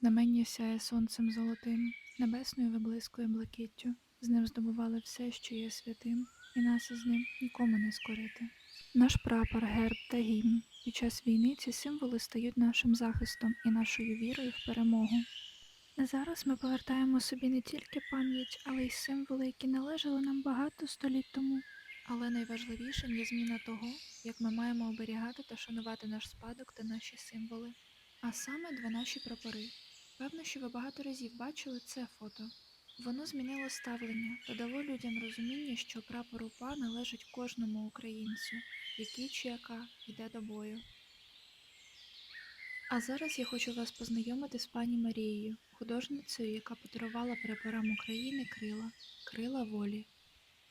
Знамення сяє сонцем золотим, небесною виблискує блакиттю. З ним здобували все, що є святим, і нас із ним нікому не скорити. Наш прапор, герб та гімн. Під час війни ці символи стають нашим захистом і нашою вірою в перемогу. Зараз ми повертаємо собі не тільки пам'ять, але й символи, які належали нам багато століть тому. Але найважливішим є зміна того, як ми маємо оберігати та шанувати наш спадок та наші символи. А саме два наші прапори. Певно, що ви багато разів бачили це фото. Воно змінило ставлення та дало людям розуміння, що прапор УПА належить кожному українцю, який чи яка йде до бою. А зараз я хочу вас познайомити з пані Марією, художницею, яка подарувала прапорам України крила, крила волі.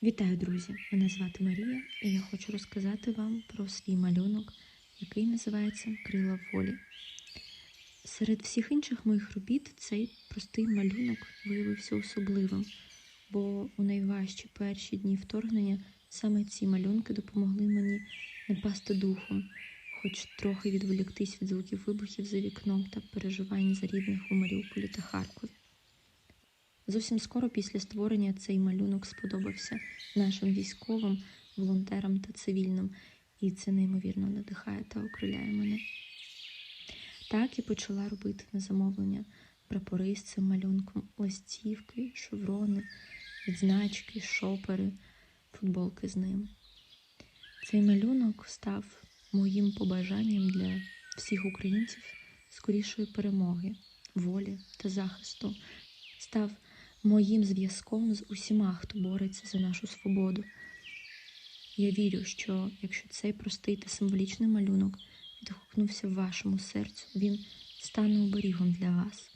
Вітаю, друзі! Мене звати Марія, і я хочу розказати вам про свій малюнок, який називається Крила волі. Серед всіх інших моїх робіт цей простий малюнок виявився особливим, бо у найважчі перші дні вторгнення саме ці малюнки допомогли мені не пасти духом, хоч трохи відволіктись від звуків вибухів за вікном та переживань за рідних у Маріуполі та Харкові. Зовсім скоро після створення цей малюнок сподобався нашим військовим, волонтерам та цивільним, і це неймовірно надихає та окриляє мене. Так і почала робити на замовлення прапори з цим малюнком, листівки, шеврони, відзначки, шопери, футболки з ним. Цей малюнок став моїм побажанням для всіх українців скорішої перемоги, волі та захисту. Став моїм зв'язком з усіма, хто бореться за нашу свободу. Я вірю, що якщо цей простий та символічний малюнок відгукнувся в вашому серцю, він стане оберігом для вас.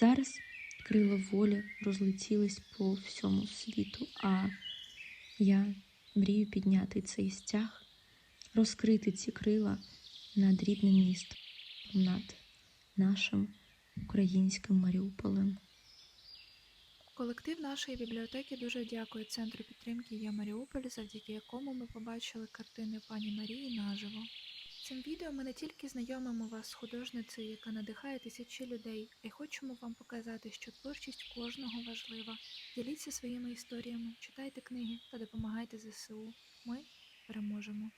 Зараз крила волі розлетілись по всьому світу, а я мрію підняти цей стяг, розкрити ці крила над рідним містом, над нашим українським Маріуполем. Колектив нашої бібліотеки дуже дякує Центру підтримки Я Маріуполь, завдяки якому ми побачили картини пані Марії наживо. Цим відео ми не тільки знайомимо вас з художницею, яка надихає тисячі людей, а й хочемо вам показати, що творчість кожного важлива. Діліться своїми історіями, читайте книги та допомагайте ЗСУ. Ми переможемо.